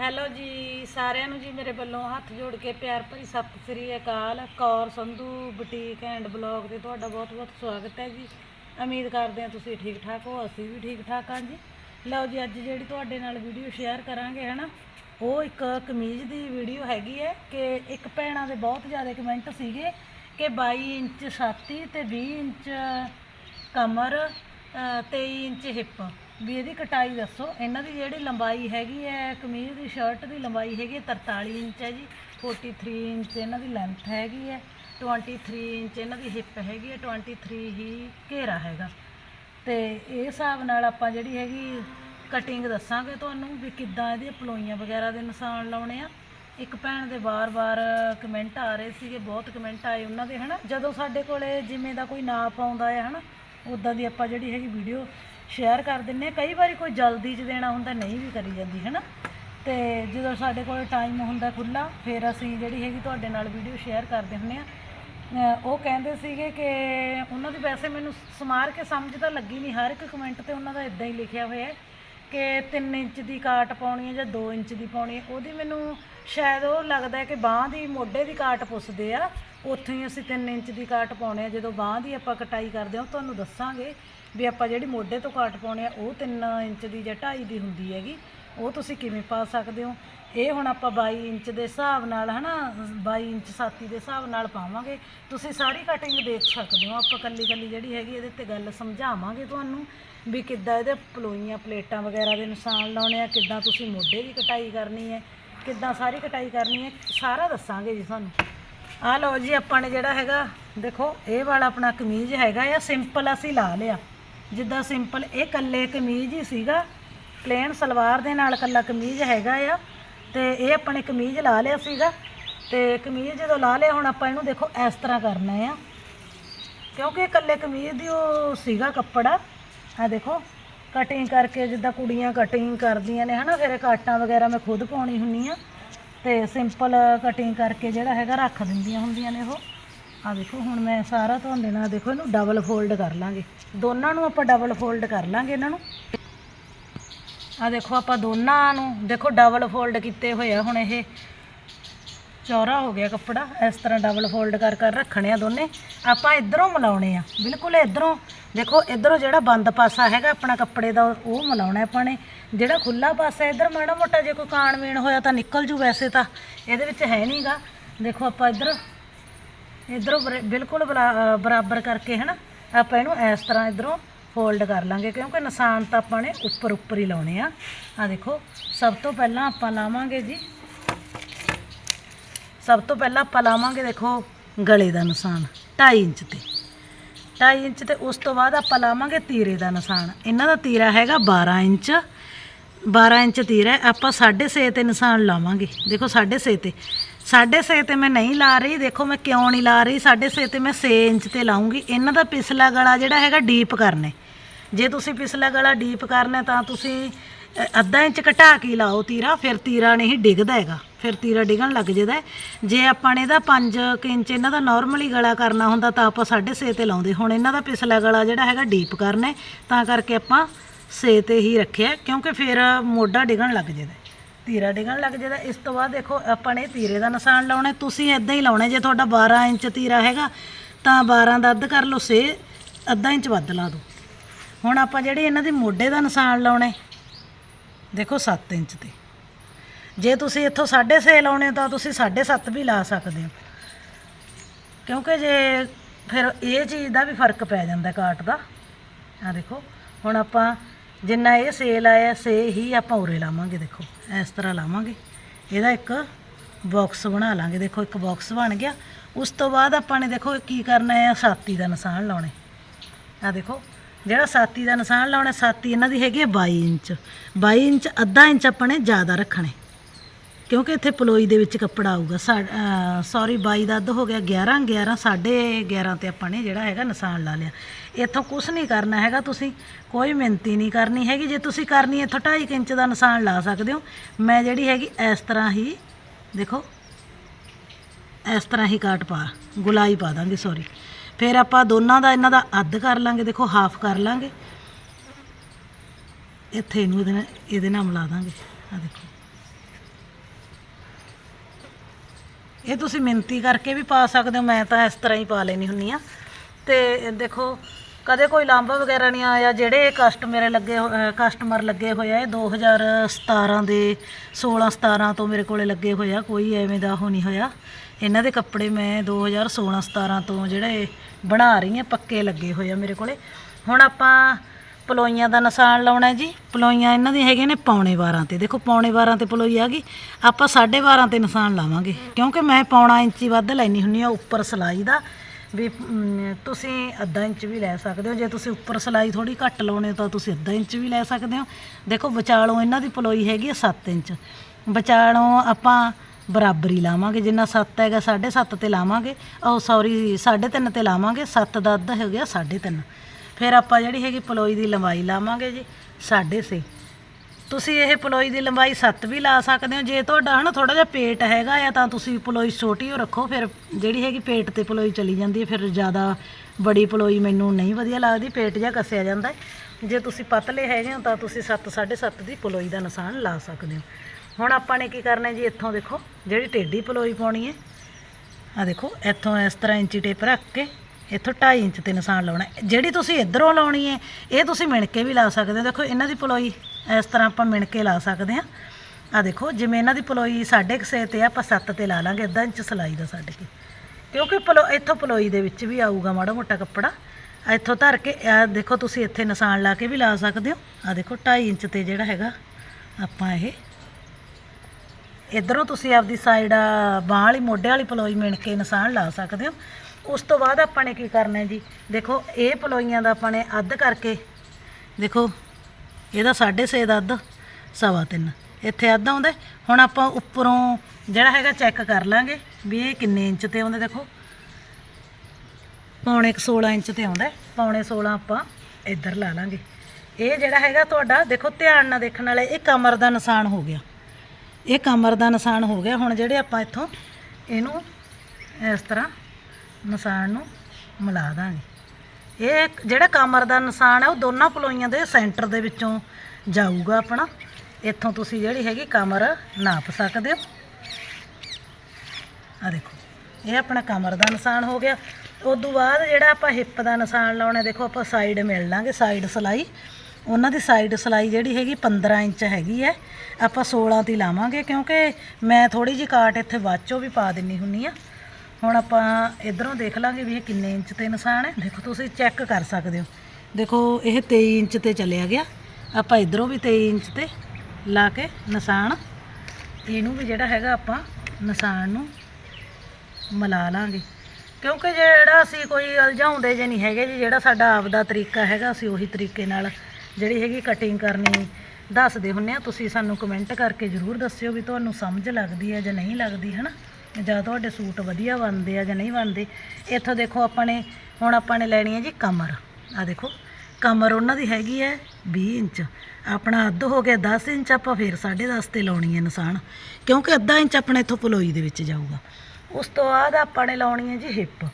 Hello ਜੀ ਸਾਰਿਆਂ ਨੂੰ ਜੀ ਮੇਰੇ ਵੱਲੋਂ ਹੱਥ ਜੋੜ ਕੇ ਪਿਆਰ ਭਰੀ ਸਤਿ ਸ੍ਰੀ ਅਕਾਲ। Kaur Sandhu boutique and blog ਤੇ ਤੁਹਾਡਾ ਬਹੁਤ-ਬਹੁਤ ਸਵਾਗਤ ਹੈ ਜੀ। ਉਮੀਦ ਕਰਦੇ ਹਾਂ ਤੁਸੀਂ ਠੀਕ ਠਾਕ ਹੋ ਅਸੀਂ ਵੀ ਠੀਕ ਠਾਕ ਹਾਂ ਜੀ। ਲਓ ਜੀ ਅੱਜ ਜਿਹੜੀ ਤੁਹਾਡੇ ਨਾਲ ਵੀਡੀਓ ਸ਼ੇਅਰ ਕਰਾਂਗੇ ਹਨਾ ਉਹ ਇੱਕ ਕਮੀਜ਼ ਦੀ ਵੀਡੀਓ ਹੈਗੀ ਹੈ ਕਿ ਇੱਕ ਭੈਣਾਂ ਦੇ ਬਹੁਤ ਜ਼ਿਆਦਾ ਕਮੈਂਟ ਸੀਗੇ ਕਿ 22 ਇੰਚ ਛਾਤੀ ਤੇ 20 ਇੰਚ ਕਮਰ ਅ, 23 ਇੰਚ ਹਿੱਪ। ਵੀ ਇਹਦੀ ਕਟਾਈ ਦੱਸੋ। ਇਹਨਾਂ ਦੀ ਜਿਹੜੀ ਲੰਬਾਈ ਹੈਗੀ ਹੈ, ਕਮੀਜ਼ ਦੀ ਸ਼ਰਟ ਦੀ ਲੰਬਾਈ ਹੈਗੀ ਹੈ 43 ਇੰਚ ਹੈ ਜੀ 43 ਇੰਚ ਇਹਨਾਂ ਦੀ ਲੈਂਥ ਹੈਗੀ ਹੈ 23 ਇੰਚ ਇਹਨਾਂ ਦੀ ਹਿੱਪ ਹੈਗੀ ਹੈ 23 ਹੀ ਘੇਰਾ ਹੈਗਾ। ਤੇ ਇਹ ਹਿਸਾਬ ਨਾਲ ਆਪਾਂ ਜਿਹੜੀ ਹੈਗੀ ਕਟਿੰਗ ਦੱਸਾਂਗੇ ਤੁਹਾਨੂੰ ਵੀ ਕਿੱਦਾਂ ਇਹਦੀਆਂ ਪਲੋਈਆਂ ਵਗੈਰਾ ਦੇ ਨਿਸ਼ਾਨ ਲਾਉਣੇ ਆ। ਇੱਕ ਭੈਣ ਦੇ ਵਾਰ-ਵਾਰ ਕਮੈਂਟ ਆ ਰਹੇ ਸੀਗੇ, ਬਹੁਤ ਕਮੈਂਟ ਆਏ ਉਹਨਾਂ ਦੇ, ਹਨਾ? ਜਦੋਂ ਸਾਡੇ ਕੋਲੇ ਜਿਵੇਂ ਦਾ ਕੋਈ ਨਾਪ ਆਉਂਦਾ ਹੈ ਹਨਾ? ਉਦਾਂ ਦੀ ਆਪਾਂ ਜਿਹੜੀ ਹੈਗੀ ਵੀਡੀਓ ਸ਼ੇਅਰ ਕਰ ਦਿੰਨੇ ਆ ਕਈ ਵਾਰੀ ਕੋਈ ਜਲਦੀ 'ਚ ਦੇਣਾ ਹੁੰਦਾ, ਨਹੀਂ ਵੀ ਕਰੀ ਜਾਂਦੀ ਹੈ ਨਾ ਤੇ ਜਦੋਂ ਸਾਡੇ ਕੋਲ ਟਾਈਮ ਹੁੰਦਾ ਖੁੱਲਾ ਫਿਰ ਅਸੀਂ ਜਿਹੜੀ ਹੈਗੀ ਤੁਹਾਡੇ ਨਾਲ ਵੀਡੀਓ ਸ਼ੇਅਰ ਕਰਦੇ ਹੁੰਨੇ ਆ ਉਹ ਕਹਿੰਦੇ ਸੀਗੇ ਕਿ ਉਹਨਾਂ ਦੀ ਵੈਸੇ ਮੈਨੂੰ ਸਮਾਰ ਕੇ ਸਮਝ ਤਾਂ ਲੱਗੀ ਨਹੀਂ। ਹਰ ਇੱਕ ਕਮੈਂਟ ਤੇ ਉਹਨਾਂ ਦਾ ਇਦਾਂ ਹੀ ਲਿਖਿਆ ਹੋਇਆ ਕਿ 3 ਇੰਚ ਦੀ ਕਾਟ ਪਾਉਣੀ ਹੈ ਜਾਂ 2 ਇੰਚ ਦੀ ਪਾਉਣੀ ਹੈ। ਉਹਦੀ ਮੈਨੂੰ ਸ਼ਾਇਦ ਉਹ ਲੱਗਦਾ ਕਿ ਬਾਹ ਦੀ ਮੋਢੇ ਦੀ ਕਾਟ ਪੁੱਛਦੇ ਆ। ਉੱਥੇ ਹੀ ਅਸੀਂ 3 ਇੰਚ ਦੀ ਕਾਟ ਪਾਉਣੇ ਆ। ਜਦੋਂ ਬਾਹ ਦੀ ਆਪਾਂ ਕਟਾਈ ਕਰਦੇ ਹਾਂ ਉਹ ਤੁਹਾਨੂੰ ਦੱਸਾਂਗੇ ਵੀ ਆਪਾਂ ਜਿਹੜੀ ਮੋਢੇ ਤੋਂ ਕਾਟ ਪਾਉਣੇ ਆ, ਉਹ 3 ਇੰਚ ਦੀ ਜਾਂ 2.5 ਦੀ ਹੁੰਦੀ ਹੈਗੀ। ਉਹ ਤੁਸੀਂ ਕਿਵੇਂ ਪਾ ਸਕਦੇ ਹੋ? ਇਹ ਹੁਣ ਆਪਾਂ 22 ਇੰਚ ਦੇ ਹਿਸਾਬ ਨਾਲ, ਹਨਾ 22 ਇੰਚ ਛਾਤੀ ਦੇ ਹਿਸਾਬ ਨਾਲ ਪਾਵਾਂਗੇ। ਤੁਸੀਂ ਸਾਰੀ ਕਟਿੰਗ ਦੇਖ ਸਕਦੇ ਹੋ। ਆਪਾਂ ਕੱਲੀ ਕੱਲੀ ਜਿਹੜੀ ਹੈਗੀ, ਇਹਦੇ ਤੇ ਗੱਲ ਸਮਝਾਵਾਂਗੇ ਤੁਹਾਨੂੰ ਵੀ ਕਿੱਦਾਂ ਇਹਦੇ ਪਲੋਈਆਂ, ਪਲੇਟਾਂ ਵਗੈਰਾ ਦੇ ਨਿਸ਼ਾਨ ਲਾਉਣੇ ਆ, ਕਿੱਦਾਂ ਤੁਸੀਂ ਮੋਢੇ ਦੀ ਕਟਾਈ ਕਰਨੀ ਹੈ। ਕਿੱਦਾਂ ਸਾਰੀ ਕਟਾਈ ਕਰਨੀ ਹੈ, ਸਾਰਾ ਦੱਸਾਂਗੇ ਜੀ ਤੁਹਾਨੂੰ। ਆ ਲਓ ਜੀ, ਆਪਾਂ ਨੇ ਜਿਹੜਾ ਹੈਗਾ, ਦੇਖੋ, ਇਹ ਵਾਲਾ ਆਪਣਾ ਕਮੀਜ਼ ਹੈਗਾ ਆ ਸਿੰਪਲ ਅਸੀਂ ਲਾ ਲਿਆ। ਜਿੱਦਾਂ ਸਿੰਪਲ ਇਹ ਕੱਲੇ ਕਮੀਜ਼ ਹੀ ਸੀਗਾ ਪਲੇਨ ਸਲਵਾਰ ਦੇ ਨਾਲ ਕੱਲਾ ਕਮੀਜ਼ ਹੈਗਾ ਆ। ਤੇ ਇਹ ਆਪਾਂ ਨੇ ਕਮੀਜ਼ ਲਾ ਲਿਆ ਸੀਗਾ। ਤੇ ਕਮੀਜ਼ ਜਦੋਂ ਲਾ ਲਿਆ, ਹੁਣ ਆਪਾਂ ਇਹਨੂੰ ਦੇਖੋ, ਇਸ ਤਰ੍ਹਾਂ ਕਰਨਾ ਆ। ਕਿਉਂਕਿ ਇਕੱਲੇ ਕਮੀਜ਼ ਦੀ ਉਹ ਸੀਗਾ ਕੱਪੜਾ। ਆ ਦੇਖੋ ਕਟਿੰਗ ਕਰਕੇ ਜਿੱਦਾਂ ਕੁੜੀਆਂ ਕਟਿੰਗ ਕਰਦੀਆਂ ਨੇ, ਹਨਾ, ਫਿਰ ਕਾਟਾਂ ਵਗੈਰਾ ਮੈਂ ਖੁਦ ਪਾਉਣੀ ਹੁੰਨੀ ਆ। ਤੇ ਸਿੰਪਲ ਕਟਿੰਗ ਕਰਕੇ ਜਿਹੜਾ ਹੈਗਾ ਰੱਖ ਦਿੰਦੀਆਂ ਹੁੰਦੀਆਂ ਨੇ ਉਹ। ਆ ਦੇਖੋ, ਹੁਣ ਮੈਂ ਸਾਰਾ ਤੁਹਾਡੇ ਨਾਲ ਦੇਖੋ, ਇਹਨੂੰ ਡਬਲ ਫੋਲਡ ਕਰ ਲਾਂਗੇ। ਦੋਨਾਂ ਨੂੰ ਆਪਾਂ ਡਬਲ ਫੋਲਡ ਕਰ ਲਾਂਗੇ ਇਹਨਾਂ ਨੂੰ। ਆ ਦੇਖੋ, ਆਪਾਂ ਦੋਨਾਂ ਨੂੰ, ਦੇਖੋ ਡਬਲ ਫੋਲਡ ਕੀਤੇ ਹੋਏ ਆ ਹੁਣ ਇਹ। ਚੌਰਾ ਹੋ ਗਿਆ ਕੱਪੜਾ, ਇਸ ਤਰ੍ਹਾਂ ਡਬਲ ਫੋਲਡ ਕਰ ਕਰ ਰੱਖਣੇ ਆ ਦੋਨੇ। ਆਪਾਂ ਇਧਰੋਂ ਮਿਲਾਉਣੇ ਆ। ਬਿਲਕੁਲ ਇਧਰੋਂ। ਦੇਖੋ, ਇਧਰੋਂ ਜਿਹੜਾ ਬੰਦ ਪਾਸਾ ਹੈਗਾ ਆਪਣਾ ਕੱਪੜੇ ਦਾ, ਉਹ ਮਿਲਾਉਣਾ ਆਪਾਂ ਨੇ। ਜਿਹੜਾ ਖੁੱਲਾ ਪਾਸਾ ਇਧਰ ਮਾੜਾ ਮੋਟਾ ਜੇ ਕੋਈ ਕਾਣ ਮੀਣ ਹੋਇਆ ਤਾਂ ਨਿਕਲ ਜੂ ਵੈਸੇ ਤਾਂ। ਇਹਦੇ ਵਿੱਚ ਹੈ ਨਹੀਂਗਾ ਦੇਖੋ ਆਪਾਂ ਇਧਰ, ਇਧਰੋਂ ਬਿਲਕੁਲ ਬਰਾ- ਬਰਾਬਰ ਕਰਕੇ ਹਨਾ, ਆਪਾਂ ਇਹਨੂੰ ਇਸ ਤਰ੍ਹਾਂ ਇਧਰੋਂ ਫੋਲਡ ਕਰ ਲਾਂਗੇ। ਕਿਉਂਕਿ ਨਿਸ਼ਾਨ ਤਾਂ ਆਪਾਂ ਨੇ ਉੱਪਰ ਉੱਪਰ ਹੀ ਲਾਉਣੇ ਆ। ਆ ਦੇਖੋ, ਸਭ ਤੋਂ ਪਹਿਲਾਂ ਆਪਾਂ ਲਾਵਾਂਗੇ ਜੀ। ਸਭ ਤੋਂ ਪਹਿਲਾਂ ਆਪਾਂ ਲਾਵਾਂਗੇ ਦੇਖੋ ਗਲੇ ਦਾ ਨਿਸ਼ਾਨ 2.5 ਇੰਚ ਤੇ। 2.5 ਇੰਚ ਤੇ ਉਸ ਤੋਂ ਬਾਅਦ ਆਪਾਂ ਲਾਵਾਂਗੇ ਤੀਰੇ ਦਾ ਨਿਸ਼ਾਨ। ਇਹਨਾਂ ਦਾ ਤੀਰਾ ਹੈਗਾ 12 ਇੰਚ। 12 ਇੰਚ ਤੀਰਾ ਹੈ, ਆਪਾਂ 6.5 ਤੇ ਨਿਸ਼ਾਨ ਲਾਵਾਂਗੇ। ਦੇਖੋ 6.5 ਤੇ। 6.5 ਤੇ ਮੈਂ ਨਹੀਂ ਲਾ ਰਹੀ, ਦੇਖੋ ਮੈਂ ਕਿਉਂ ਨਹੀਂ ਲਾ ਰਹੀ? 6.5 ਤੇ ਮੈਂ 6 ਇੰਚ ਤੇ ਲਾਉਂਗੀ। ਇਹਨਾਂ ਦਾ ਪਿਛਲਾ ਗਲਾ ਜਿਹੜਾ ਹੈਗਾ ਡੀਪ ਕਰਨਾ ਜੇ ਤੁਸੀਂ ਪਿਛਲਾ ਗਲਾ ਡੀਪ ਕਰਨਾ ਤਾਂ ਤੁਸੀਂ ਅ, ਅੱਧਾ ਇੰਚ ਘਟਾ ਕੇ ਲਾਓ ਤੀਰਾ ਫਿਰ ਤੀਰਾ ਨਹੀਂ ਡਿੱਗਦਾ ਹੈਗਾ। ਫਿਰ ਤੀਰਾ ਡਿੱਗਣ ਲੱਗ ਜਾਂਦਾ ਹੈ। ਜੇ ਆਪਾਂ ਨੇ ਇਹਦਾ 5 ਇੰਚ ਇਹਨਾਂ ਦਾ ਨਾਰਮਲੀ ਗਲਾ ਕਰਨਾ ਹੁੰਦਾ ਤਾਂ ਆਪਾਂ 6.5 ਤੇ ਲਾਉਂਦੇ। ਹੁਣ ਇਹਨਾਂ ਦਾ ਪਿਛਲਾ ਗਲਾ ਜਿਹੜਾ ਹੈਗਾ ਡੀਪ ਕਰਨਾ ਹੈ, ਤਾਂ ਕਰਕੇ ਆਪਾਂ 6 ਤੇ ਹੀ ਰੱਖਿਆ ਕਿਉਂਕਿ ਫਿਰ ਮੋਢਾ ਡਿੱਗਣ ਲੱਗ ਜਾਂਦਾ ਹੈ। ਤੀਰਾ ਡਿੱਗਣ ਲੱਗ ਜਾਂਦਾ ਇਸ ਤੋਂ ਬਾਅਦ ਦੇਖੋ ਆਪਾਂ ਨੇ ਤੀਰੇ ਦਾ ਨਿਸ਼ਾਨ ਲਾਉਣਾ ਤੁਸੀਂ ਇਦਾਂ ਹੀ ਲਾਉਣਾ ਜੇ ਤੁਹਾਡਾ 12 ਇੰਚ ਤੀਰਾ ਹੈਗਾ ਤਾਂ 12 ਦਾ ਅੱਧ ਕਰ ਲਓ ਸੇ ਅੱਧਾ ਇੰਚ ਵੱਧ ਲਾ ਦਿਓ। ਹੁਣ ਆਪਾਂ ਜਿਹੜੇ ਇਹਨਾਂ ਦੇ ਮੋਢੇ ਦਾ ਨਿਸ਼ਾਨ ਲਾਉਣਾ ਹੈ, ਦੇਖੋ 7 ਇੰਚ ਤੇ। ਜੇ ਤੁਸੀਂ ਇੱਥੋਂ 6.5 ਲਾਉਣੇ ਤਾਂ ਤੁਸੀਂ 7.5 ਵੀ ਲਾ ਸਕਦੇ ਹੋ। ਕਿਉਂਕਿ ਜੇ ਫਿਰ ਇਹ ਚੀਜ਼ ਦਾ ਵੀ ਫ਼ਰਕ ਪੈ ਜਾਂਦਾ ਕਾਟ ਦਾ। ਆ ਦੇਖੋ, ਹੁਣ ਆਪਾਂ ਜਿੰਨਾ ਇਹ ਸੇਲ ਆਇਆ ਸੇ ਹੀ ਆਪਾਂ ਉਰੇ ਲਾਵਾਂਗੇ ਦੇਖੋ, ਇਸ ਤਰ੍ਹਾਂ ਲਾਵਾਂਗੇ। ਇਹਦਾ ਇੱਕ ਬਾਕਸ ਬਣਾ ਲਾਂਗੇ। ਦੇਖੋ, ਇੱਕ ਬਾਕਸ ਬਣ ਗਿਆ। ਉਸ ਤੋਂ ਬਾਅਦ ਆਪਾਂ ਨੇ ਦੇਖੋ ਕੀ ਕਰਨਾ ਹੈ ਛਾਤੀ ਦਾ ਨਿਸ਼ਾਨ ਲਾਉਣੇ। ਆ ਦੇਖੋ ਜਿਹੜਾ ਸਾਤੀ ਦਾ ਨਿਸ਼ਾਨ ਲਾਉਣਾ, ਸਾਤੀ ਇਹਨਾਂ ਦੀ ਹੈਗੀ ਹੈ 22 ਇੰਚ। 22 ਇੰਚ, ਅੱਧਾ ਇੰਚ ਆਪਾਂ ਨੇ ਜ਼ਿਆਦਾ ਰੱਖਣੇ। ਕਿਉਂਕਿ ਇੱਥੇ ਪਲੋਈ ਦੇ ਵਿੱਚ ਕੱਪੜਾ ਆਊਗਾ। ਸੌਰੀ 22 ਦਾ ਅੱਧ ਹੋ ਗਿਆ 11 11 11.5 ਤੇ ਆਪਾਂ ਨੇ ਜਿਹੜਾ ਹੈਗਾ ਨਿਸ਼ਾਨ ਲਾ ਲਿਆ। ਇੱਥੋਂ ਕੁਝ ਨਹੀਂ ਕਰਨਾ ਹੈਗਾ ਤੁਸੀਂ। ਕੋਈ ਮਿਹਨਤੀ ਨਹੀਂ ਕਰਨੀ ਹੈਗੀ। ਜੇ ਤੁਸੀਂ ਕਰਨੀ ਹੈ, ਇੱਥੋਂ 2.5 ਇੰਚ ਦਾ ਨਿਸ਼ਾਨ ਲਾ ਸਕਦੇ ਹੋ। ਮੈਂ ਜਿਹੜੀ ਹੈਗੀ ਇਸ ਤਰ੍ਹਾਂ ਹੀ, ਦੇਖੋ, ਇਸ ਤਰ੍ਹਾਂ ਹੀ ਕਾਟ ਪਾ, ਗੁਲਾਈ ਪਾ ਦਾਂਗੇ ਸੌਰੀ ਫਿਰ ਆਪਾਂ ਦੋਨਾਂ ਦਾ ਇਹਨਾਂ ਦਾ ਅੱਧ ਕਰ ਲਾਂਗੇ, ਦੇਖੋ ਹਾਫ ਕਰ ਲਾਂਗੇ। ਇੱਥੇ ਇਹਨੂੰ ਇਹਦੇ ਨਾਲ ਇਹਦੇ ਨਾਲ ਮਿਲਾ ਦਾਂਗੇ। ਆ ਦੇਖੋ। ਇਹ ਤੁਸੀਂ ਮਿੰਤੀ ਕਰਕੇ ਵੀ ਪਾ ਸਕਦੇ ਹੋ, ਮੈਂ ਤਾਂ ਇਸ ਤਰ੍ਹਾਂ ਹੀ ਪਾ ਲੈਣੀ ਹੁੰਨੀ ਆ ਤੇ ਦੇਖੋ, ਕਦੇ ਕੋਈ ਲਾਂਭਾ ਵਗੈਰਾ ਨਹੀਂ ਆਇਆ, ਜਿਹੜੇ ਕਸਟ ਮੇਰੇ ਲੱਗੇ ਕਸਟਮਰ ਲੱਗੇ ਹੋਏ ਆ, ਇਹ 2017 ਦੇ 16 17 ਤੋਂ ਮੇਰੇ ਕੋਲੇ ਲੱਗੇ ਹੋਏ ਆ, ਕੋਈ ਐਵੇਂ ਦਾ ਉਹ ਨਹੀਂ ਹੋਇਆ। ਇਹਨਾਂ ਦੇ ਕੱਪੜੇ ਮੈਂ 2016 17 ਤੋਂ ਜਿਹੜੇ ਬਣਾ ਰਹੀ ਹਾਂ, ਪੱਕੇ ਲੱਗੇ ਹੋਏ ਆ ਮੇਰੇ ਕੋਲੇ। ਹੁਣ ਆਪਾਂ ਪਲੋਈਆਂ ਦਾ ਨਿਸ਼ਾਨ ਲਾਉਣਾ ਜੀ। ਪਲੋਈਆਂ ਇਹਨਾਂ ਦੀਆਂ ਹੈਗੀਆਂ ਨੇ ਪੌਣੇ 12 ਤੇ। ਦੇਖੋ, ਪੌਣੇ 12 ਤੇ ਪਲੋਈ ਆ ਗਈ। ਆਪਾਂ 12.5 ਤੇ ਨਿਸ਼ਾਨ ਲਾਵਾਂਗੇ। ਕਿਉਂਕਿ ਮੈਂ ਪੌਣਾ ਇੰਚੀ ਵੱਧ ਲੈਣੀ ਹੁੰਨੀ ਆ ਉੱਪਰ ਸਲਾਈ ਦਾ। ਵੀ ਤੁਸੀਂ ਅੱਧਾ ਇੰਚ ਵੀ ਲੈ ਸਕਦੇ ਹੋ। ਜੇ ਤੁਸੀਂ ਉੱਪਰ ਸਲਾਈ ਥੋੜੀ ਘੱਟ ਲਾਉਣੇ ਹੋ ਤਾਂ ਤੁਸੀਂ ਅੱਧਾ ਇੰਚ ਵੀ ਲੈ ਸਕਦੇ ਹੋ। ਦੇਖੋ, ਵਿਚਾਲੋਂ ਇਹਨਾਂ ਦੀ ਪਲੋਈ ਹੈਗੀ ਆ 7 ਇੰਚ। ਵਿਚਾਲੋਂ ਆਪਾਂ ਬਰਾਬਰੀ ਲਾਵਾਂਗੇ, ਜਿੰਨਾ 7 ਹੈਗਾ 7.5 ਤੇ ਲਾਵਾਂਗੇ। ਉਹ ਸੌਰੀ 3.5 ਤੇ ਲਾਵਾਂਗੇ 7 ਦਾ ਅੱਧਾ ਹੋ ਗਿਆ 3.5 ਫਿਰ ਆਪਾਂ ਜਿਹੜੀ ਹੈਗੀ ਪਲੋਈ ਦੀ ਲੰਬਾਈ ਲਾਵਾਂਗੇ ਜੀ 6.5 ਤੁਸੀਂ ਇਹ ਪਲੋਈ ਦੀ ਲੰਬਾਈ 7 ਵੀ ਲਾ ਸਕਦੇ ਹੋ। ਜੇ ਤੁਹਾਡਾ ਹਨਾ ਥੋੜਾ ਜਿਹਾ ਪੇਟ ਹੈਗਾ ਆ, ਤਾਂ ਤੁਸੀਂ ਪਲੋਈ ਛੋਟੀ ਹੋ ਰੱਖੋ। ਫਿਰ ਜਿਹੜੀ ਹੈਗੀ ਪੇਟ ਤੇ ਪਲੋਈ ਚਲੀ ਜਾਂਦੀ ਹੈ, ਫਿਰ ਜ਼ਿਆਦਾ ਬੜੀ ਪਲੋਈ ਮੈਨੂੰ ਨਹੀਂ ਵਧੀਆ ਲੱਗਦੀ, ਪੇਟ ਜਿਹਾ ਕੱਸਿਆ ਜਾਂਦਾ ਜੇ ਤੁਸੀਂ ਪਤਲੇ ਹੈਗੇ ਹੋ, ਤਾਂ ਤੁਸੀਂ 7 7.5 ਦੀ ਪਲੋਈ ਦਾ ਨਿਸ਼ਾਨ ਲਾ ਸਕਦੇ ਹੋ। ਹੁਣ ਆਪਾਂ ਨੇ ਕੀ ਕਰਨਾ ਜੀ? ਇੱਥੋਂ ਦੇਖੋ, ਜਿਹੜੀ ਟੇਢੀ ਪਲੋਈ ਪਾਉਣੀ ਹੈ। ਆ ਦੇਖੋ, ਇੱਥੋਂ ਇਸ ਤਰ੍ਹਾਂ ਇੰਚੀ ਟੇਪ ਰੱਖ ਕੇ ਇੱਥੋਂ 2.5 ਇੰਚ ਤੇ ਨਿਸ਼ਾਨ ਲਾਉਣਾ ਜਿਹੜੀ ਤੁਸੀਂ ਇਧਰੋਂ ਲਾਉਣੀ ਹੈ, ਇਹ ਤੁਸੀਂ ਮਿਣ ਕੇ ਵੀ ਲਾ ਸਕਦੇ ਹੋ। ਦੇਖੋ, ਇਹਨਾਂ ਦੀ ਪਲੋਈ ਇਸ ਤਰ੍ਹਾਂ ਆਪਾਂ ਮਿਣ ਕੇ ਲਾ ਸਕਦੇ ਹਾਂ। ਆ ਦੇਖੋ, ਜਿਵੇਂ ਇਹਨਾਂ ਦੀ ਪਲੋਈ 6.5 ਤੇ ਆਪਾਂ 7 ਤੇ ਲਾ ਲਾਂਗੇ, ਅੱਧਾ ਇੰਚ ਸਲਾਈ ਦਾ ਛੱਡ ਕੇ ਕਿਉਂਕਿ ਪਲੋ, ਇੱਥੋਂ ਪਲੋਈ ਦੇ ਵਿੱਚ ਵੀ ਆਊਗਾ ਮਾੜਾ ਮੋਟਾ ਕੱਪੜਾ। ਇੱਥੋਂ ਧਰ ਕੇ ਆ ਦੇਖੋ, ਤੁਸੀਂ ਇੱਥੇ ਨਿਸ਼ਾਨ ਲਾ ਕੇ ਵੀ ਲਾ ਸਕਦੇ ਹੋ। ਆ ਦੇਖੋ 2.5 ਇੰਚ ਤੇ ਜਿਹੜਾ ਹੈਗਾ, ਆਪਾਂ ਇਹ ਇਧਰੋਂ ਤੁਸੀਂ ਆਪਦੀ ਸਾਈਡ ਬਾਹ ਵਾਲੀ ਮੋਢੇ ਵਾਲੀ ਪਲੋਈ ਮਿਣ ਕੇ ਨਿਸ਼ਾਨ ਲਾ ਸਕਦੇ ਹੋ। ਉਸ ਤੋਂ ਬਾਅਦ ਆਪਾਂ ਨੇ ਕੀ ਕਰਨਾ ਜੀ? ਦੇਖੋ, ਇਹ ਪਲੋਈਆਂ ਦਾ ਆਪਾਂ ਨੇ ਅੱਧ ਕਰਕੇ, ਦੇਖੋ, ਇਹਦਾ 6.5 ਦਾ ਅੱਧ, ਸਵਾ ਤਿੰਨ। ਇੱਥੇ ਅੱਧ ਆਉਂਦਾ। ਹੁਣ ਆਪਾਂ ਉੱਪਰੋਂ ਜਿਹੜਾ ਹੈਗਾ ਚੈੱਕ ਕਰ ਲਾਂਗੇ ਵੀ ਇਹ ਕਿੰਨੇ ਇੰਚ ਤੇ ਆਉਂਦੇ, ਦੇਖੋ। ਪੌਣੇ ਕੁ 16 ਇੰਚ ਤੇ ਆਉਂਦਾ। ਪੌਣੇ 16 ਆਪਾਂ ਇੱਧਰ ਲਾ ਲਾਂਗੇ। ਇਹ ਜਿਹੜਾ ਹੈਗਾ ਤੁਹਾਡਾ, ਦੇਖੋ, ਧਿਆਨ ਨਾਲ ਦੇਖਣ ਵਾਲੇ ਇਹ ਕਮਰ ਦਾ ਨਿਸ਼ਾਨ ਹੋ ਗਿਆ। ਇਹ ਕਮਰ ਦਾ ਨਿਸ਼ਾਨ ਹੋ ਗਿਆ। ਹੁਣ ਜਿਹੜੇ ਆਪਾਂ ਇੱਥੋਂ ਇਹਨੂੰ ਇਸ ਤਰ੍ਹਾਂ ਨਿਸ਼ਾਨ ਨੂੰ ਮਿਲਾ ਦਾਂਗੇ। ਇਹ ਜਿਹੜਾ ਕਮਰ ਦਾ ਨਿਸ਼ਾਨ ਹੈ ਉਹ ਦੋਨਾਂ ਪਲੋਈਆਂ ਦੇ ਸੈਂਟਰ ਦੇ ਵਿੱਚੋਂ ਜਾਊਗਾ ਆਪਣਾ। ਇੱਥੋਂ ਤੁਸੀਂ ਜਿਹੜੀ ਹੈਗੀ ਕਮਰ ਨਾਪ ਸਕਦੇ ਹੋ। ਆ ਦੇਖੋ, ਇਹ ਆਪਣਾ ਕਮਰ ਦਾ ਨਿਸ਼ਾਨ ਹੋ ਗਿਆ। ਉਸ ਤੋਂ ਬਾਅਦ ਜਿਹੜਾ ਆਪਾਂ ਹਿੱਪ ਦਾ ਨਿਸ਼ਾਨ ਲਾਉਣਾ, ਦੇਖੋ ਆਪਾਂ ਸਾਈਡ ਮਿਲ ਲਾਂਗੇ ਸਾਈਡ ਸਲਾਈ। ਉਹਨਾਂ ਦੀ ਸਾਈਡ ਸਲਾਈ ਜਿਹੜੀ ਹੈਗੀ 15 ਇੰਚ ਹੈਗੀ ਹੈ। ਆਪਾਂ 16 ਦੀ ਲਾਵਾਂਗੇ ਕਿਉਂਕਿ ਮੈਂ ਥੋੜੀ ਜਿਹੀ ਕਾਟ ਇੱਥੇ ਬਾਅਦ ਚੋਂ ਵੀ ਪਾ ਦਿੰਨੀ ਹੁੰਨੀ ਆ ਹੁਣ ਆਪਾਂ ਇਧਰੋਂ ਦੇਖ ਲਾਂਗੇ ਵੀ ਇਹ ਕਿੰਨੇ ਇੰਚ ਤੇ ਨਿਸ਼ਾਨ ਹੈ। ਦੇਖੋ ਤੁਸੀਂ ਚੈੱਕ ਕਰ ਸਕਦੇ ਹੋ। ਦੇਖੋ ਇਹ 23 ਇੰਚ ਤੇ ਚਲਿਆ ਗਿਆ। ਆਪਾਂ ਇਧਰੋਂ ਵੀ 23 ਇੰਚ ਤੇ ਲਾ ਕੇ ਨਿਸ਼ਾਨ। ਇਹਨੂੰ ਵੀ ਜਿਹੜਾ ਹੈਗਾ ਆਪਾਂ ਨਿਸ਼ਾਨ ਨੂੰ ਮਿਲਾ ਲਾਂਗੇ। ਕਿਉਂਕਿ ਜਿਹੜਾ ਅਸੀਂ ਕੋਈ ਅਲਝਾਉਂਦੇ ਜੇ ਨਹੀਂ ਹੈਗੇ ਜੀ, ਜਿਹੜਾ ਸਾਡਾ ਆਪਦਾ ਤਰੀਕਾ ਹੈਗਾ, ਅਸੀਂ ਉਹੀ ਤਰੀਕੇ ਨਾਲ ਜਿਹੜੀ ਹੈਗੀ ਕਟਿੰਗ ਕਰਨੀ, ਦੱਸਦੇ ਹੁੰਨੇ ਆ, ਤੁਸੀਂ ਸਾਨੂੰ ਕਮੈਂਟ ਕਰਕੇ ਜ਼ਰੂਰ ਦੱਸਿਓ ਵੀ ਤੁਹਾਨੂੰ ਸਮਝ ਲੱਗਦੀ ਹੈ ਜਾਂ ਨਹੀਂ ਲੱਗਦੀ ਹੈ ਨਾ ਜਾਂ ਤੁਹਾਡੇ ਸੂਟ ਵਧੀਆ ਬਣਦੇ ਆ ਜਾਂ ਨਹੀਂ ਬਣਦੇ। ਇੱਥੋਂ ਦੇਖੋ ਆਪਾਂ ਨੇ ਹੁਣ ਆਪਾਂ ਨੇ ਲੈਣੀ ਹੈ ਜੀ ਕਮਰ। ਆ ਦੇਖੋ, ਕਮਰ ਉਹਨਾਂ ਦੀ ਹੈਗੀ ਹੈ 20 ਇੰਚ। ਆਪਣਾ ਅੱਧ ਹੋ ਗਿਆ 10 ਇੰਚ, ਆਪਾਂ ਫੇਰ 10.5 ਤੇ ਲਾਉਣੀ ਹੈ ਨਿਸ਼ਾਨ। ਕਿਉਂਕਿ ਅੱਧਾ ਇੰਚ ਆਪਣਾ ਇੱਥੋਂ ਪਲੋਈ ਦੇ ਵਿੱਚ ਜਾਊਗਾ। ਉਸ ਤੋਂ ਬਾਅਦ ਆਪਾਂ ਨੇ ਲਾਉਣੀ ਹੈ ਜੀ ਹਿੱਪ।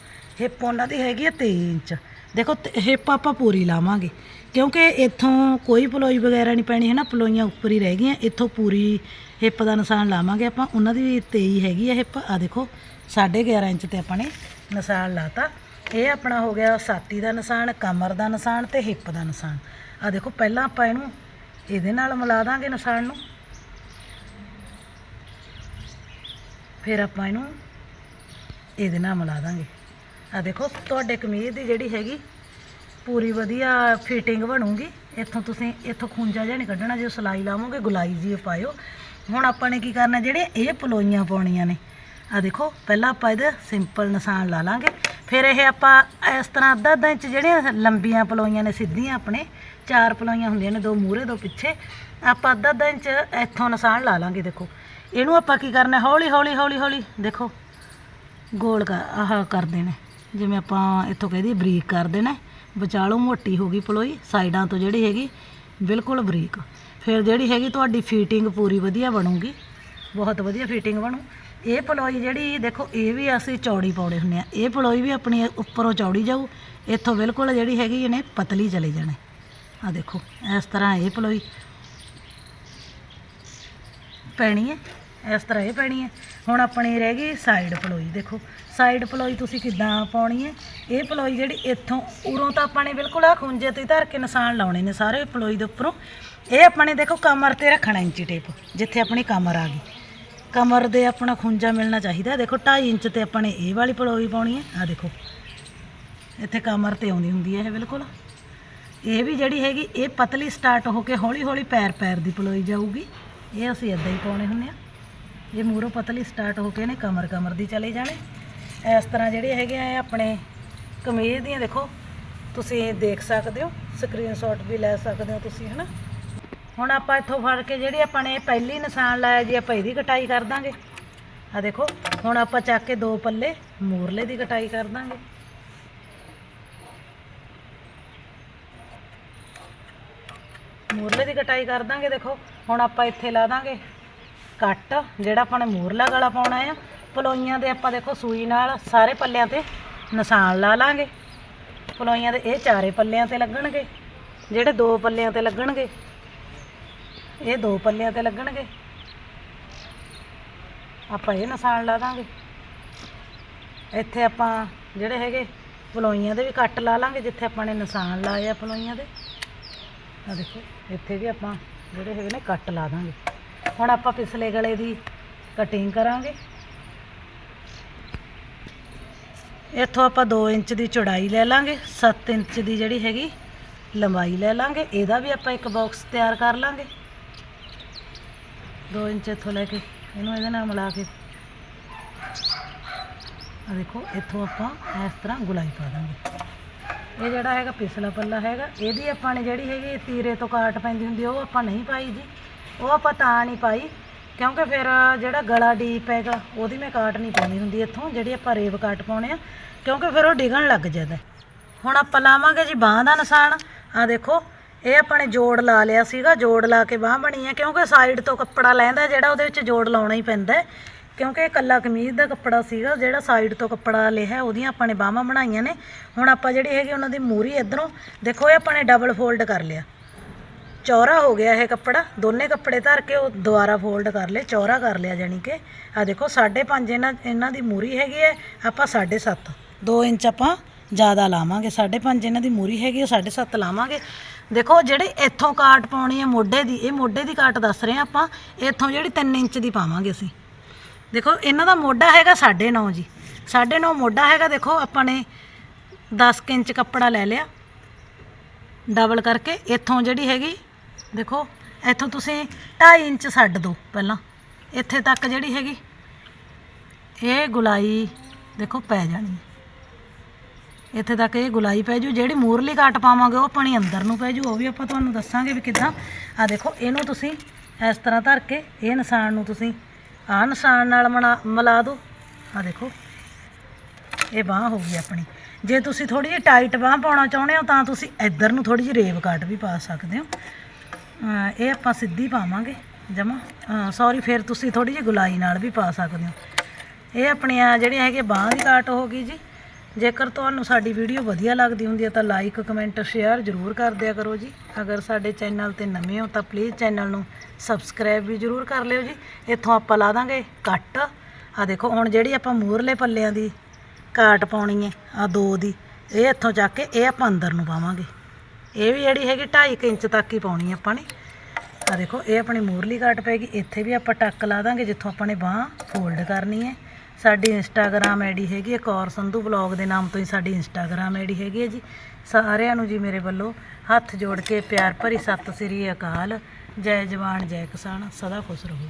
ਹਿੱਪ ਉਹਨਾਂ ਦੀ ਹੈਗੀ ਹੈ 23 ਇੰਚ। ਦੇਖੋ ਹਿੱਪ ਆਪਾਂ ਪੂਰੀ ਲਾਵਾਂਗੇ। ਕਿਉਂਕਿ ਇੱਥੋਂ ਕੋਈ ਪਲੋਈ ਵਗੈਰਾ ਨਹੀਂ ਪੈਣੀ ਹੈ ਨਾ ਪਲੋਈਆਂ ਉੱਪਰ ਹੀ ਰਹਿ ਗਈਆਂ। ਇੱਥੋਂ ਪੂਰੀ ਹਿੱਪ ਦਾ ਨਿਸ਼ਾਨ ਲਾਵਾਂਗੇ ਆਪਾਂ। ਉਹਨਾਂ ਦੀ ਵੀ 23 ਹੈਗੀ ਆ ਹਿੱਪ। ਆ ਦੇਖੋ 11.5 ਇੰਚ ਤੇ ਆਪਾਂ ਨੇ ਨਿਸ਼ਾਨ ਲਾਤਾ। ਇਹ ਆਪਣਾ ਹੋ ਗਿਆ ਸਾਤੀ ਦਾ ਨਿਸ਼ਾਨ, ਕਮਰ ਦਾ ਨਿਸ਼ਾਨ ਤੇ ਹਿੱਪ ਦਾ ਨਿਸ਼ਾਨ। ਆ ਦੇਖੋ, ਪਹਿਲਾਂ ਆਪਾਂ ਇਹਨੂੰ ਇਹਦੇ ਨਾਲ ਮਿਲਾ ਦਾਂਗੇ ਨਿਸ਼ਾਨ ਨੂੰ। ਫਿਰ ਆਪਾਂ ਇਹਨੂੰ ਇਹਦੇ ਨਾਲ ਮਿਲਾ ਦਾਂਗੇ। ਆ ਦੇਖੋ, ਤੁਹਾਡੇ ਕਮੀਜ਼ ਦੀ ਜਿਹੜੀ ਹੈਗੀ, ਪੂਰੀ ਵਧੀਆ ਫਿਟਿੰਗ ਬਣੂਗੀ। ਇੱਥੋਂ ਤੁਸੀਂ, ਇੱਥੋਂ ਖੁੰਝਾ ਜਿਹਾ ਨਹੀਂ ਕੱਢਣਾ ਜੇ ਸਿਲਾਈ ਲਾਵੋਗੇ, ਗੁਲਾਈ ਜੀ ਪਾਇਓ। ਹੁਣ ਆਪਾਂ ਨੇ ਕੀ ਕਰਨਾ, ਜਿਹੜੇ ਇਹ ਪਲੋਈਆਂ ਪਾਉਣੀਆਂ ਨੇ ਆ ਦੇਖੋ, ਪਹਿਲਾਂ ਆਪਾਂ ਇਹਦਾ ਸਿੰਪਲ ਨਿਸ਼ਾਨ ਲਾ ਲਾਂਗੇ। ਫਿਰ ਇਹ ਆਪਾਂ ਇਸ ਤਰ੍ਹਾਂ ਅੱਧਾ ਅੱਧਾ ਇੰਚ ਜਿਹੜੀਆਂ ਲੰਬੀਆਂ ਪਲੋਈਆਂ ਨੇ, ਸਿੱਧੀਆਂ ਆਪਣੇ, ਚਾਰ ਪਲੋਈਆਂ ਹੁੰਦੀਆਂ ਨੇ, ਦੋ ਮੂਹਰੇ, ਦੋ ਪਿੱਛੇ, ਆਪਾਂ ਅੱਧਾ ਅੱਧਾ ਇੰਚ ਇੱਥੋਂ ਨਿਸ਼ਾਨ ਲਾ ਲਾਂਗੇ, ਦੇਖੋ। ਇਹਨੂੰ ਆਪਾਂ ਕੀ ਕਰਨਾ ਹੌਲੀ ਹੌਲੀ ਹੌਲੀ ਹੌਲੀ ਦੇਖੋ, ਗੋਲ ਕਰ ਆਹ ਕਰਦੇ ਨੇ। ਜਿਵੇਂ ਆਪਾਂ ਇੱਥੋਂ ਕਹਿ ਦਈਏ ਬਰੀਕ ਕਰ ਦੇਣਾ ਵਿਚਾਲੋਂ ਮੋਟੀ ਹੋ ਗਈ ਪਲੋਈ, ਸਾਈਡਾਂ ਤੋਂ ਜਿਹੜੀ ਹੈਗੀ, ਬਿਲਕੁਲ ਬਰੀਕ। ਫਿਰ ਜਿਹੜੀ ਹੈਗੀ ਤੁਹਾਡੀ ਫੀਟਿੰਗ ਪੂਰੀ ਵਧੀਆ ਬਣੂਗੀ। ਬਹੁਤ ਵਧੀਆ ਫੀਟਿੰਗ ਬਣੂ। ਇਹ ਪਲੋਈ ਜਿਹੜੀ, ਦੇਖੋ, ਇਹ ਵੀ ਅਸੀਂ ਚੌੜੀ ਪਾਉਣੇ ਹੁੰਦੇ ਆ। ਇਹ ਪਲੋਈ ਵੀ ਆਪਣੀ ਉੱਪਰੋਂ ਚੌੜੀ ਜਾਊ, ਇੱਥੋਂ ਬਿਲਕੁਲ ਜਿਹੜੀ ਹੈਗੀ ਇਹਨੇ ਪਤਲੀ ਚਲੇ ਜਾਣੇ। ਆ ਦੇਖੋ, ਇਸ ਤਰ੍ਹਾਂ ਇਹ ਪਲੋਈ ਪੈਣੀ ਹੈ। ਇਸ ਤਰ੍ਹਾਂ ਇਹ ਪੈਣੀ ਹੈ। ਹੁਣ ਆਪਣੀ ਰਹਿ ਗਈ ਸਾਈਡ ਪਲੋਈ। ਦੇਖੋ ਸਾਈਡ ਪਲੋਈ ਤੁਸੀਂ ਕਿੱਦਾਂ ਪਾਉਣੀ ਹੈ? ਇਹ ਪਲੋਈ ਜਿਹੜੀ ਇੱਥੋਂ ਉਰੋਂ ਤਾਂ ਆਪਾਂ ਨੇ ਬਿਲਕੁਲ ਆ ਖੁੰਝੇ ਤੇ ਧਰ ਕੇ ਨਿਸ਼ਾਨ ਲਾਉਣੇ ਨੇ ਸਾਰੇ ਪਲੋਈ ਦੇ ਉੱਪਰੋਂ। ਇਹ ਆਪਾਂ ਨੇ ਦੇਖੋ ਕਮਰ ਤੇ ਰੱਖਣਾ ਇੰਚੀ ਟੇਪ ਜਿੱਥੇ ਆਪਣੀ ਕਮਰ ਆ ਗਈ। ਕਮਰ ਦੇ ਆਪਣਾ ਖੁੰਝਾ ਮਿਲਣਾ ਚਾਹੀਦਾ। ਦੇਖੋ 2.5 ਇੰਚ ਤੇ ਆਪਾਂ ਨੇ ਇਹ ਵਾਲੀ ਪਲੋਈ ਪਾਉਣੀ ਹੈ। ਆ ਦੇਖੋ, ਇੱਥੇ ਕਮਰ ਤੇ ਆਉਂਦੀ ਹੁੰਦੀ ਹੈ ਇਹ ਬਿਲਕੁਲ। ਇਹ ਵੀ ਜਿਹੜੀ ਹੈਗੀ, ਇਹ ਪਤਲੀ ਸਟਾਰਟ ਹੋ ਕੇ ਹੌਲੀ ਹੌਲੀ ਪੈਰ ਪੈਰ ਦੀ ਪਲੋਈ ਜਾਊਗੀ। ਇਹ ਅਸੀਂ ਇਦਾਂ ਹੀ ਪਾਉਣੇ ਹੁੰਦੇ ਆ ਇਹ ਮੂਰੋਂ ਪਤਲੀ ਸਟਾਰਟ ਹੋ ਕੇ ਨੇ ਕਮਰ ਕਮਰ ਦੀ ਚਲੇ ਜਾਣੇ। ਇਸ ਤਰ੍ਹਾਂ ਜਿਹੜੇ ਹੈਗੇ ਆ ਆਪਣੇ ਕਮੀਜ਼ ਦੀਆਂ ਦੇਖੋ, ਤੁਸੀਂ ਦੇਖ ਸਕਦੇ ਹੋ ਸਕਰੀਨਸ਼ਾਟ ਵੀ ਲੈ ਸਕਦੇ ਹੋ ਤੁਸੀਂ, ਹਨਾ? ਹੁਣ ਆਪਾਂ ਇੱਥੋਂ ਫੜ ਕੇ ਜਿਹੜੀ ਆਪਾਂ ਨੇ ਪਹਿਲੀ ਨਿਸ਼ਾਨ ਲਾਇਆ ਜੀ, ਆਪਾਂ ਇਹਦੀ ਕਟਾਈ ਕਰ ਦਾਂਗੇ। ਆ ਦੇਖੋ, ਹੁਣ ਆਪਾਂ ਚੱਕ ਕੇ ਦੋ ਪੱਲੇ ਮੋਰਲੇ ਦੀ ਕਟਾਈ ਕਰ ਦਾਂਗੇ। ਮੋਰਲੇ ਦੀ ਕਟਾਈ ਕਰ ਦਾਂਗੇ, ਦੇਖੋ, ਹੁਣ ਆਪਾਂ ਇੱਥੇ ਲਾ ਦਾਂਗੇ। ਕੱਟ ਜਿਹੜਾ ਆਪਾਂ ਨੇ ਮੋਹਰਲਾ ਗਲਾ ਪਾਉਣਾ ਆ, ਪਲੋਈਆਂ ਦੇ ਆਪਾਂ ਦੇਖੋ ਸੂਈ ਨਾਲ ਸਾਰੇ ਪੱਲਿਆਂ ਤੇ ਨਿਸ਼ਾਨ ਲਾ ਲਾਂਗੇ। ਪਲੋਈਆਂ ਦੇ ਇਹ ਚਾਰੇ ਪੱਲਿਆਂ ਤੇ ਲੱਗਣਗੇ, ਜਿਹੜੇ ਦੋ ਪੱਲਿਆਂ ਤੇ ਲੱਗਣਗੇ, ਇਹ ਦੋ ਪੱਲਿਆਂ ਤੇ ਲੱਗਣਗੇ। ਆਪਾਂ ਇਹ ਨਿਸ਼ਾਨ ਲਾ ਦਾਂਗੇ। ਇੱਥੇ ਆਪਾਂ ਜਿਹੜੇ ਹੈਗੇ ਪਲੋਈਆਂ ਦੇ ਵੀ ਕੱਟ ਲਾ ਲਾਂਗੇ, ਜਿੱਥੇ ਆਪਾਂ ਨੇ ਨਿਸ਼ਾਨ ਲਾਏ ਆ ਪਲੋਈਆਂ ਦੇ। ਆ ਦੇਖੋ, ਇੱਥੇ ਵੀ ਆਪਾਂ ਜਿਹੜੇ ਹੈਗੇ ਨੇ ਕੱਟ ਲਾ ਦਾਂਗੇ। ਹੁਣ ਆਪਾਂ ਪਿਛਲੇ ਗਲੇ ਦੀ ਕਟਿੰਗ ਕਰਾਂਗੇ। ਇੱਥੋਂ ਆਪਾਂ 2 ਇੰਚ ਦੀ ਚੌੜਾਈ ਲੈ ਲਾਂਗੇ 7 ਇੰਚ ਦੀ ਜਿਹੜੀ ਹੈਗੀ ਲੰਬਾਈ ਲੈ ਲਾਂਗੇ, ਇਹਦਾ ਵੀ ਆਪਾਂ ਇੱਕ ਬਾਕਸ ਤਿਆਰ ਕਰ ਲਾਂਗੇ। 2 ਇੰਚ ਇੱਥੋਂ ਲੈ ਕੇ, ਇਹਨੂੰ ਇਹਦੇ ਨਾਲ ਮਿਲਾ ਕੇ। ਆ ਦੇਖੋ, ਇੱਥੋਂ ਆਪਾਂ ਇਸ ਤਰ੍ਹਾਂ ਗੁਲਾਈ ਪਾ ਦਾਂਗੇ। ਇਹ ਜਿਹੜਾ ਹੈਗਾ ਪਿਛਲਾ ਪੱਲਾ ਹੈਗਾ, ਇਹਦੀ ਆਪਾਂ ਨੇ ਜਿਹੜੀ ਹੈਗੀ ਤੀਰੇ ਤੋਂ ਕਾਟ ਪੈਂਦੀ ਹੁੰਦੀ ਉਹ ਆਪਾਂ ਨਹੀਂ ਪਾਈ ਜੀ। ਉਹ ਆਪਾਂ ਤਾਂ ਨਹੀਂ ਪਾਈ, ਕਿਉਂਕਿ ਫਿਰ ਜਿਹੜਾ ਗਲਾ ਡੀਪ ਹੈਗਾ, ਉਹਦੀ ਮੈਂ ਕਾਟ ਨਹੀਂ ਪਾਉਣੀ ਹੁੰਦੀ ਇੱਥੋਂ, ਜਿਹੜੀ ਆਪਾਂ ਰੇਵ ਕਾਟ ਪਾਉਣੇ ਆ, ਕਿਉਂਕਿ ਫਿਰ ਉਹ ਡਿਗਣ ਲੱਗ ਜਾਂਦਾ। ਹੁਣ ਆਪਾਂ ਲਾਵਾਂਗੇ ਜੀ ਬਾਹ ਦਾ ਨਿਸ਼ਾਨ ਆ ਦੇਖੋ, ਇਹ ਆਪਾਂ ਨੇ ਜੋੜ ਲਾ ਲਿਆ ਸੀਗਾ, ਜੋੜ ਲਾ ਕੇ ਬਾਹ ਬਣੀ ਹੈ ਕਿਉਂਕਿ ਸਾਈਡ ਤੋਂ ਕੱਪੜਾ ਲੈਂਦਾ ਜਿਹੜਾ ਉਹਦੇ ਵਿੱਚ ਜੋੜ ਲਾਉਣਾ ਹੀ ਪੈਂਦਾ ਕਿਉਂਕਿ ਇਹ ਕੱਲਾ ਕਮੀਜ਼ ਦਾ ਕੱਪੜਾ ਸੀਗਾ, ਜਿਹੜਾ ਸਾਈਡ ਤੋਂ ਕੱਪੜਾ ਲਿਆ ਉਹਦੀਆਂ ਆਪਾਂ ਨੇ ਬਾਹਾਂ ਬਣਾਈਆਂ ਨੇ। ਹੁਣ ਆਪਾਂ ਜਿਹੜੀ ਹੈਗੀ ਉਹਨਾਂ ਦੀ ਮੂਰੀ ਇਧਰੋਂ, ਦੇਖੋ ਇਹ ਆਪਾਂ ਨੇ ਡਬਲ ਫੋਲਡ ਕਰ ਲਿਆ। ਚੌਰਾ ਹੋ ਗਿਆ ਇਹ ਕੱਪੜਾ, ਦੋਨੇ ਕੱਪੜੇ ਧਰ ਕੇ ਉਹ ਦੁਬਾਰਾ ਫੋਲਡ ਕਰ ਲਏ, ਚੌਰਾ ਕਰ ਲਿਆ ਜਾਨੀ ਕਿ। ਆ ਦੇਖੋ 5.5 ਇਹਨਾਂ ਇਹਨਾਂ ਦੀ ਮੂਰੀ ਹੈਗੀ ਹੈ, ਆਪਾਂ 7.5 2 ਇੰਚ ਆਪਾਂ ਜ਼ਿਆਦਾ ਲਾਵਾਂਗੇ 5.5 ਇਹਨਾਂ ਦੀ ਮੂਰੀ ਹੈਗੀ, ਉਹ 7.5 ਲਾਵਾਂਗੇ। ਦੇਖੋ, ਜਿਹੜੇ ਇੱਥੋਂ ਕਾਟ ਪਾਉਣੀ ਹੈ ਮੋਢੇ ਦੀ, ਇਹ ਮੋਢੇ ਦੀ ਕਾਟ ਦੱਸ ਰਹੇ ਹਾਂ ਆਪਾਂ, ਇੱਥੋਂ ਜਿਹੜੀ 3 ਇੰਚ ਦੀ ਪਾਵਾਂਗੇ ਅਸੀਂ। ਦੇਖੋ, ਇਹਨਾਂ ਦਾ ਮੋਢਾ ਹੈਗਾ 9.5 ਜੀ। 9.5 ਮੋਢਾ ਹੈਗਾ, ਦੇਖੋ, ਆਪਾਂ ਨੇ 10 ਕੁ ਇੰਚ ਕੱਪੜਾ ਲੈ ਲਿਆ। ਡਬਲ ਕਰਕੇ ਇੱਥੋਂ ਜਿਹੜੀ ਹੈਗੀ ਦੇਖੋ, ਇੱਥੋਂ ਤੁਸੀਂ 2.5 ਇੰਚ ਛੱਡ ਦਿਓ ਪਹਿਲਾਂ। ਇੱਥੇ ਤੱਕ ਜਿਹੜੀ ਹੈਗੀ, ਇਹ ਗੁਲਾਈ ਦੇਖੋ ਪੈ ਜਾਣੀ ਇੱਥੇ ਤੱਕ ਇਹ ਗੁਲਾਈ ਪੈ ਜੂ, ਜਿਹੜੀ ਮੂਰਲੀ ਕੱਟ ਪਾਵਾਂਗੇ ਉਹ ਪਾਣੀ ਅੰਦਰ ਨੂੰ ਪੈ ਜੂ, ਉਹ ਵੀ ਆਪਾਂ ਤੁਹਾਨੂੰ ਦੱਸਾਂਗੇ ਵੀ ਕਿੱਦਾਂ। ਆ ਦੇਖੋ, ਇਹਨੂੰ ਤੁਸੀਂ ਇਸ ਤਰ੍ਹਾਂ ਧਰ ਕੇ ਇਹ ਨਿਸ਼ਾਨ ਨੂੰ ਤੁਸੀਂ ਆਹ ਨਿਸ਼ਾਨ ਨਾਲ ਮਨਾ- ਮਿਲਾ ਦਿਓ। ਆ ਦੇਖੋ, ਇਹ ਬਾਹ ਹੋ ਗਈ ਆਪਣੀ। ਜੇ ਤੁਸੀਂ ਥੋੜੀ ਜਿਹੀ ਟਾਈਟ ਬਾਹ ਪਾਉਣਾ ਚਾਹੁੰਦੇ ਹੋ, ਤਾਂ ਤੁਸੀਂ ਇੱਧਰ ਨੂੰ ਥੋੜੀ ਜਿਹੀ ਰੇਵ ਕੱਟ ਵੀ ਪਾ ਸਕਦੇ ਹੋ। ਇਹ ਆਪਾਂ ਸਿੱਧੀ ਪਾਵਾਂਗੇ, ਜਮਾ। ਸੌਰੀ ਫਿਰ ਤੁਸੀਂ ਥੋੜੀ ਜਿਹੀ ਗੁਲਾਈ ਨਾਲ ਵੀ ਪਾ ਸਕਦੇ ਹੋ। ਇਹ ਆਪਣੀਆਂ ਜਿਹੜੀਆਂ ਹੈਗੇ ਬਾਹ ਦੀ ਕਾਟ ਹੋ ਗਈ ਜੀ। ਜੇਕਰ ਤੁਹਾਨੂੰ ਸਾਡੀ ਵੀਡੀਓ ਵਧੀਆ ਲੱਗਦੀ ਹੁੰਦੀ ਹੈ ਤਾਂ ਲਾਈਕ ਕਮੈਂਟ ਸ਼ੇਅਰ ਜ਼ਰੂਰ ਕਰ ਦਿਆ ਕਰੋ ਜੀ। ਅਗਰ ਸਾਡੇ ਚੈਨਲ ਤੇ ਨਵੇਂ ਹੋ ਤਾਂ ਪਲੀਜ਼ ਚੈਨਲ ਨੂੰ ਸਬਸਕ੍ਰਾਈਬ ਵੀ ਜ਼ਰੂਰ ਕਰ ਲਿਓ ਜੀ। ਇੱਥੋਂ ਆਪਾਂ ਲਾ ਦਾਂਗੇ ਕੱਟ ਆ ਦੇਖੋ, ਹੁਣ ਜਿਹੜੀ ਆਪਾਂ ਮੂਰਲੇ ਪੱਲਿਆਂ ਦੀ ਕਾਟ ਪਾਉਣੀ ਹੈ ਆ ਦੋ ਦੀ, ਇਹ ਇੱਥੋਂ ਚੱਕ ਕੇ ਇਹ ਆਪਾਂ ਅੰਦਰ ਨੂੰ ਪਾਵਾਂਗੇ। ਇਹ ਵੀ ਜਿਹੜੀ ਹੈਗੀ 2.5 ਇੰਚ ਤੱਕ ਹੀ ਪਾਉਣੀ ਆਪਾਂ ਨੇ। ਆ ਦੇਖੋ, ਇਹ ਆਪਣੀ ਮੂਰਲੀ ਕਾਟ ਪੈਗੀ ਇੱਥੇ ਵੀ ਆਪਾਂ ਟੱਕ ਲਾ ਦਾਂਗੇ, ਜਿੱਥੋਂ ਆਪਾਂ ਨੇ ਬਾਹ ਫੋਲਡ ਕਰਨੀ ਹੈ। ਸਾਡੀ ਇੰਸਟਾਗ੍ਰam ਆਈਡੀ ਹੈਗੀ ਹੈ ਕੌਰ ਸੰਧੂ ਵਲੌਗ ਦੇ ਨਾਮ ਤੋਂ ਹੀ ਸਾਡੀ ਇੰਸਟਾਗ੍ਰam ਆਈਡੀ ਹੈਗੀ ਹੈ ਜੀ। ਸਾਰਿਆਂ ਨੂੰ ਜੀ ਮੇਰੇ ਵੱਲੋਂ ਹੱਥ ਜੋੜ ਕੇ ਪਿਆਰ ਭਰੀ ਸਤਿ ਸ੍ਰੀ ਅਕਾਲ। ਜੈ ਜਵਾਨ, ਜੈ ਕਿਸਾਨ। ਸਦਾ ਖੁਸ਼ ਰਹੋ।